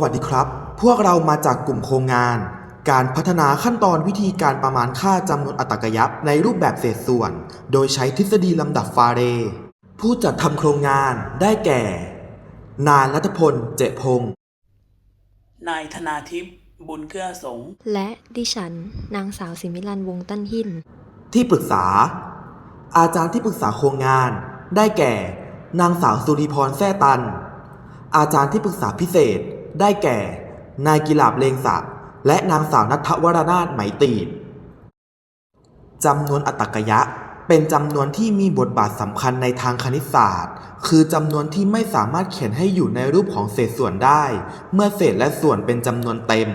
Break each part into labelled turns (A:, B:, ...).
A: วัสดีครับ พวกเรามาจากกลุ่มโครงงาน การพัฒนาขั้นตอนวิธีการประมาณค่าจำนวนอัตกยับในรูปแบบเศษส่วน โดยใช้ทฤษฎีลำดับฟาเรห์ผู้จัดทำโครงงานได้แก่ นายรัตพล เจพงศ์
B: นายธนาทิพย์บุญเกื้อสงฆ์
C: และดิฉัน นางสาวสิมิลันวงศ์ตั้นหิน
A: ที่ปรึกษา อาจารย์ที่ปรึกษาโครงงาน ได้แก่ นางสาวสุริพรแซ่ตัน อาจารย์ที่ปรึกษาพิเศษ ได้แก่ นายกิลาบเลงศักดิ์และนางสาวนัทวรนาถไหมตรีดจำนวนอัตกยะ เป็นจำนวนที่มีบทบาทสำคัญในทางคณิตศาสตร์ คือจำนวนที่ไม่สามารถเขียนให้อยู่ในรูปของเศษส่วนได้ เมื่อเศษและส่วนเป็นจำนวนเต็ม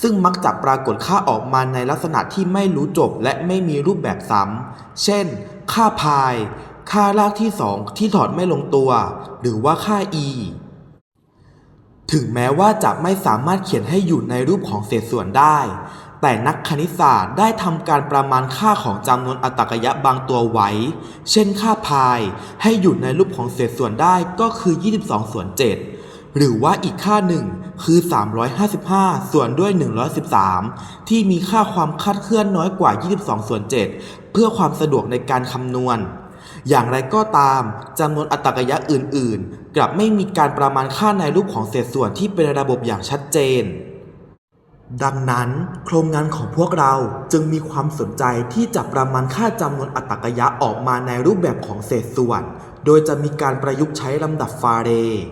A: ซึ่งมักจะปรากฏค่าออกมาในลักษณะที่ไม่รู้จบและไม่มีรูปแบบซ้ำ เช่น ค่าพาย ค่ารากที่2ที่ถอดไม่ลงตัว หรือว่าค่า e ถึงแม้ว่าจะไม่สามารถเขียนให้อยู่ในรูปของเศษส่วนได้ แต่นักคณิตศาสตร์ได้ทำการประมาณค่าของจำนวนอัตกยะบางตัวไว้ เช่นค่าพาย ให้อยู่ในรูปของเศษส่วนได้ก็คือ 22 ส่วน 7 หรือว่าอีกค่าหนึ่งคือ 355 ส่วนด้วย 113 ที่มีค่าความคลาดเคลื่อนน้อยกว่า 22 ส่วน 7 เพื่อความสะดวกในการคำนวณ อย่างไรก็ตามจำนวนอัตกยะอื่น ๆ กลับไม่มีการประมาณค่าในรูปของเศษส่วนที่เป็นระบบอย่างชัดเจน ดังนั้น โครงงานของพวกเราจึงมีความสนใจที่จะประมาณค่าจำนวนอัตกยะออกมาในรูปแบบของเศษส่วน โดยจะมีการประยุกต์ใช้ลำดับฟาเรห์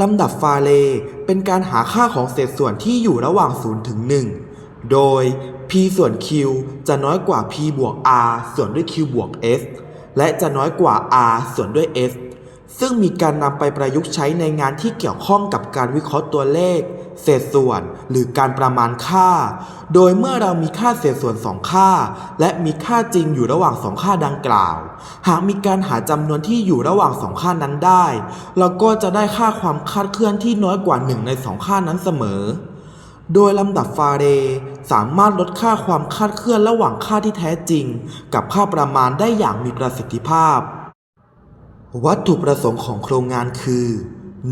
A: ลำดับฟาเรห์เป็นการหาค่าของเศษส่วนที่อยู่ระหว่าง 0 ถึง 1 โดย p ส่วน q จะน้อยกว่า p บวก r ส่วนด้วย q บวก s และจะน้อยกว่า r ส่วนด้วย s ซึ่งมีการนำไปประยุกต์ใช้ในงานที่เกี่ยวข้องกับการวิเคราะห์ตัวเลข เศษส่วน หรือการประมาณค่า โดยเมื่อเรามีค่าเศษส่วน 2 ค่า และมีค่าจริงอยู่ระหว่าง 2 ค่าดังกล่าว หากมีการหาจำนวนที่อยู่ระหว่าง 2 ค่านั้นได้ เราก็จะได้ค่าความคาดเคลื่อนที่น้อยกว่า 1 ใน 2 ค่านั้นเสมอ โดยลำดับฟาเรห์สามารถลดค่าความคลาดเคลื่อนระหว่างค่าที่แท้จริง กับค่าประมาณได้อย่างมีประสิทธิภาพ วัตถุประสงค์ของโครงงานคือ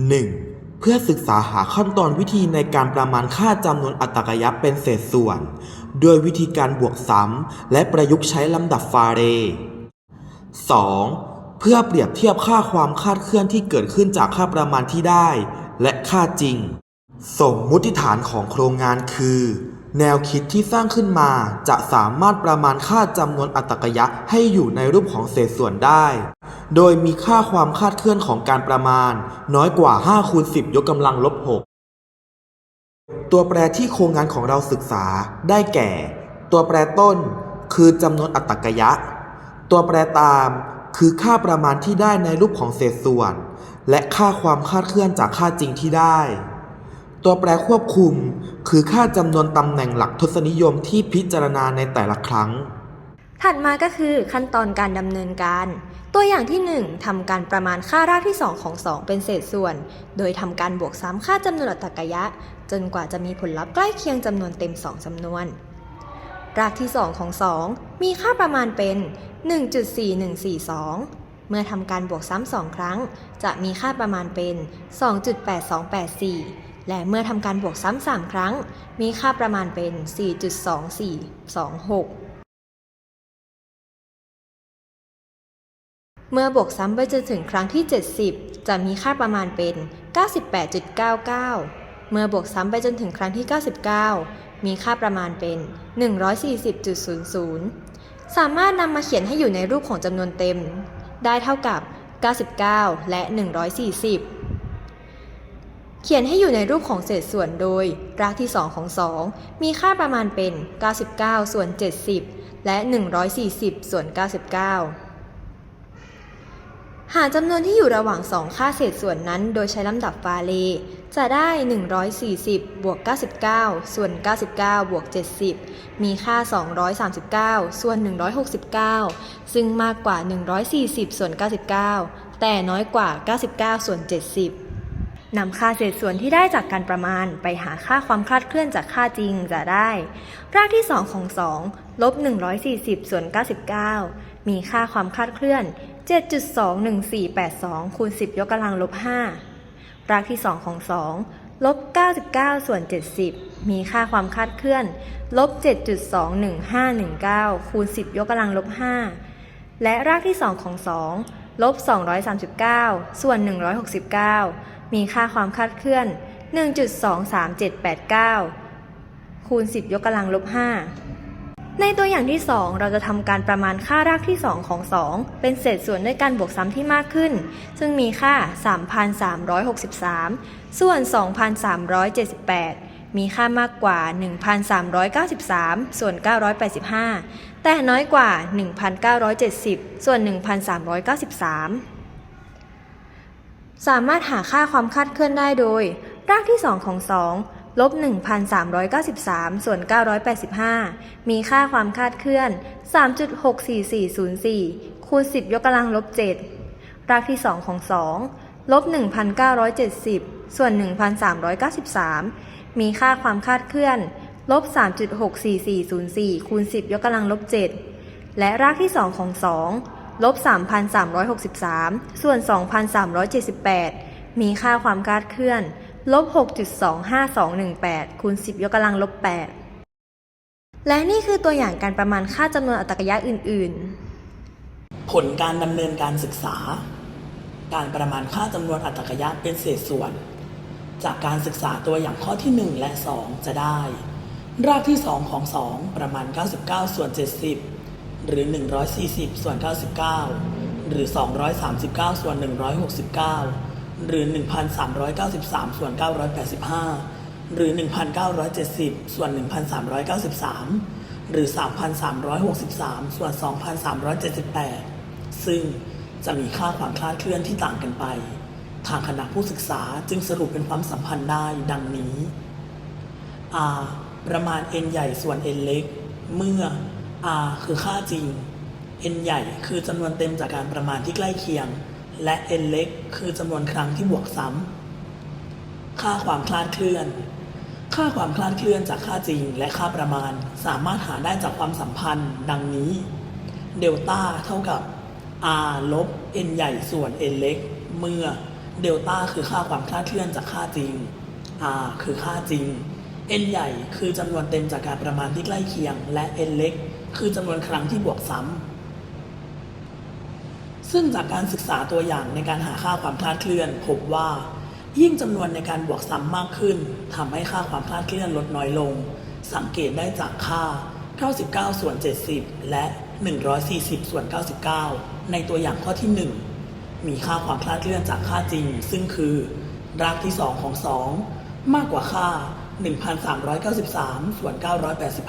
A: 1. เพื่อศึกษาหาขั้นตอนวิธีในการประมาณค่าจำนวนอัตรกยะเป็นเศษส่วน โดยวิธีการบวกซ้ำและประยุกต์ใช้ลำดับฟาเรห์ 2. เพื่อเปรียบเทียบค่าความคลาดเคลื่อนที่เกิดขึ้นจากค่าประมาณที่ได้ และค่าจริง สมมุติฐานของโครงงานคือ แนวคิดที่สร้างขึ้นมาจะสามารถประมาณค่าจำนวนอัตรกยะให้อยู่ในรูปของเศษส่วนได้ โดยมีค่าความคาดเคลื่อนของการประมาณ น้อยกว่า5คูณ10 ยกกำลังลบ 6 ตัวแปรที่โครงงานของเราศึกษาได้แก่ ตัวแปรต้น คือจำนวนอัตรกยะ ตัวแปรตามคือค่าประมาณที่ได้ในรูปของเศษส่วน และค่าความคาดเคลื่อนจากค่าจริงที่ได้ ตัวแปรควบคุม คือค่าจำนวนตำแหน่งหลักทศนิยมที่พิจารณาในแต่ละครั้ง
C: ถัดมาก็คือขั้นตอนการดำเนินการ ตัวอย่างที่ 1ทำการประมาณค่ารากที่ 2 ของ 2 เป็นเศษส่วน โดยทำการบวกซ้ำค่าจำนวนอัตกยะ จนกว่าจะมีผลลัพธ์ใกล้เคียงจำนวนเต็ม 2จำนวน รากที่ 2 ของ 2 มีค่าประมาณเป็น 1.4142เมื่อทำการบวกซ้ำสองครั้ง จะมีค่าประมาณเป็น 2.8284 และเมื่อทำการบวกซ้ำสามครั้ง มีค่าประมาณเป็น 4.2426เมื่อบวกซ้ำไปจนถึงครั้งที่ 70 จะมีค่าประมาณเป็น 98.99 เมื่อบวกซ้ำไปจนถึงครั้งที่ 99 มีค่าประมาณเป็น 140.00 สามารถนำมาเขียนให้อยู่ในรูปของจำนวนเต็ม ได้เท่ากับ 99 และ 140 เขียนให้อยู่ในรูปของเศษส่วนโดย รากที่ 2 ของ 2 มีค่าประมาณเป็น 99 ส่วน 70 และ 140 ส่วน 99 หาจำนวนที่อยู่ระหว่าง 2 ค่าเศษส่วนนั้นโดยใช้ลำดับฟาเรห์จะได้ 140 บวก 99 ส่วน 99 บวก 70 มีค่า 239 ส่วน 169 ซึ่งมากกว่า 140 ส่วน 99 แต่น้อยกว่า 99 ส่วน 70 นำค่าเศษส่วนที่ได้จากการประมาณไปหาค่าความคลาดเคลื่อนจากค่าจริงจะได้ รากที่ 2 ของ 2 ลบ 140 ส่วน 99 มีค่าความคลาดเคลื่อน 7.21482 คูณ 10 ยกกำลังลบ 5 รากที่ 2 ของ 2 ลบ 99 ส่วน 70 มีค่าความคลาดเคลื่อน ลบ 7.21519 คูณ 10 ยกกำลังลบ 5 และรากที่ 2 ของ 2 ลบ 239 ส่วน 169 มีค่าความคาดเคลื่อน 1.23789 คูณ 10 ยกกำลังลบ 5 ในตัวอย่างที่ 2 เราจะทำการประมาณค่ารากที่ 2 ของ 2 เป็นเศษส่วนด้วยการบวกซ้ำที่มากขึ้น ซึ่งมีค่า 3,363 ส่วน 2,378 มีค่ามากกว่า 1,393 ส่วน 985 แต่น้อยกว่า 1,970 ส่วน 1,393 สามารถหาค่าความคาดเคลื่อนได้โดย รากที่ 2 ของ 2 ลบ 1,393 ส่วน 985 มีค่าความคาดเคลื่อน 3.64404 คูณ 10 ยกกำลังลบ 7 รากที่ 2 ของ 2 ลบ 1,970 ส่วน 1,393 มีค่าความคาดเคลื่อนลบ 3.64404 คูณ 10 ยกกำลังลบ 7 และรากที่ 2 ของ 2 ลบ 3,363 ส่วน 2,378 มีค่าความคาดเคลื่อน ลบ 6.25218 คูณ 10 ยกกำลังลบ 8 และนี่คือตัวอย่างการประมาณค่าจำนวนอัตรกยะอื่น ๆ
B: ผลการดำเนินการศึกษา การประมาณค่าจำนวนอัตรกยะเป็นเศษส่วน จากการศึกษาตัวอย่างข้อที่ 1 และ 2 จะได้ รากที่ 2 ของ 2 ประมาณ 99 ส่วน 70 หรือ 140 ส่วน 99 หรือ 239 ส่วน 169 หรือ 1,393 ส่วน 985 หรือ 1,970 ส่วน 1,393 หรือ 3,363 ส่วน 2,378 ซึ่งจะมีค่าความคลาดเคลื่อนที่ต่างกันไป ทางคณะผู้ศึกษาจึงสรุปเป็นความสัมพันธ์ได้ดังนี้ r ประมาณ n ใหญ่ส่วน n เล็ก เมื่อ r คือค่าจริง n ใหญ่คือจำนวนเต็มจากการประมาณที่ใกล้เคียง และ n เล็ก คือจำนวนครั้งที่บวกซ้ำ ค่าความคลาดเคลื่อน ค่าความคลาดเคลื่อนจากค่าจริง และค่าประมาณสามารถหาได้จากความสัมพันธ์ ดังนี้เดลต้าเท่ากับ r ลบ n ใหญ่ส่วน n เล็ก เมื่อ เดลต้าคือค่าความคลาดเคลื่อนจากค่าจริง r คือค่าจริง n ใหญ่คือจำนวนเต็มจากการประมาณที่ใกล้เคียง และ n เล็ก คือจำนวนครั้งที่บวกซ้ำซึ่งจากการศึกษาตัวอย่างในการหาค่าความคลาดเคลื่อน พบว่า ยิ่งจำนวนในการบวกซ้ำมากขึ้นทำให้ค่าความคลาดเคลื่อนลดน้อยลง สังเกตได้จากค่า 99 ส่วน 70 และ 140 ส่วน 99 ในตัวอย่างข้อที่ 1 มีค่าความคลาดเคลื่อนจากค่าจริง ซึ่งคือรากที่ 2 ของ 2 มากกว่าค่า 1,393 ส่วน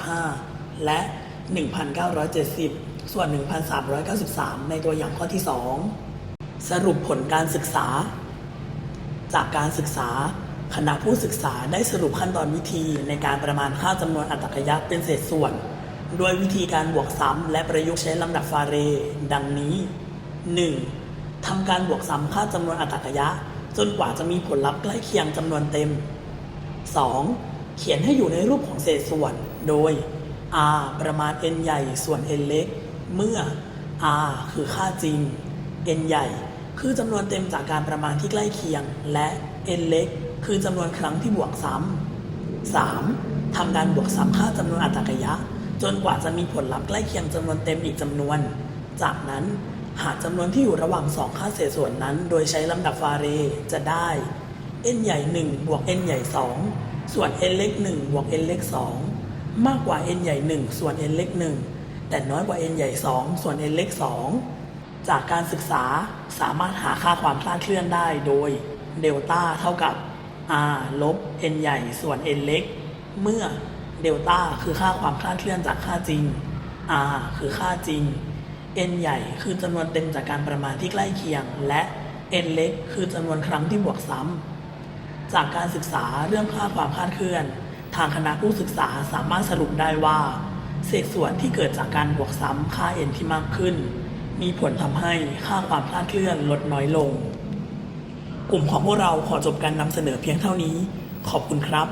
B: 985 และ 1,970 ส่วน 1,393 ในตัวอย่างข้อที่ 2 สรุปผลการศึกษา จากการศึกษาคณะผู้ศึกษาได้สรุปขั้นตอนวิธีในการประมาณค่าจำนวนอัตรกยะเป็นเศษส่วนโดยวิธีการบวกซ้ำและประยุกต์ใช้ลำดับฟาเร ดังนี้ 1. ทำการบวกซ้ำค่าจำนวนอัตรกยะ จนกว่าจะมีผลลัพธ์ใกล้เคียงจำนวนเต็ม 2. เขียนให้อยู่ในรูปของเศษส่วน โดย r ประมาณ n ใหญ่ส่วน n เล็ก เมื่อ r คือค่าจริง n ใหญ่ คือจำนวนเต็มจากการประมาณที่ใกล้เคียง และ n เล็ก คือจำนวนครั้งที่บวกซ้ำ 3. ทำการบวกซ้ำค่าจำนวนอัตรากยะ จนกว่าจะมีผลลัพธ์ใกล้เคียงจำนวนเต็มอีกจำนวน จากนั้น หาจำนวนที่อยู่ระหว่างสองค่าเศษส่วนนั้น โดยใช้ลำดับฟาเรห์จะได้ n ใหญ่ 1 บวก n ใหญ่ 2 ส่วน n เล็ก 1 บวก n เล็ก 2 มากกว่า n ใหญ่ 1 ส่วน n เล็ก 1 แต่น้อยกว่า n ใหญ่ 2 ส่วน n เล็ก 2 จากการศึกษาสามารถหาค่าความคลาดเคลื่อนได้โดยเดลต้าเท่ากับ r ลบ n ใหญ่ส่วน n เล็ก เมื่อเดลต้าคือค่าความคลาดเคลื่อนจากค่าจริง r คือค่าจริง n ใหญ่คือจำนวนเต็มจากการประมาณที่ใกล้เคียง และ n เล็ก คือจำนวนครั้งที่บวกซ้ำจากการศึกษาเรื่องค่าความคลาดเคลื่อน ทางคณะผู้ศึกษาสามารถสรุปได้ว่า เศษส่วนที่เกิดจากการบวกซ้ำค่า n ที่มากขึ้น มีผลทำให้ค่าความคลาดเคลื่อนลดน้อยลง กลุ่มของพวกเราขอจบการนำเสนอเพียงเท่านี้ ขอบคุณครับ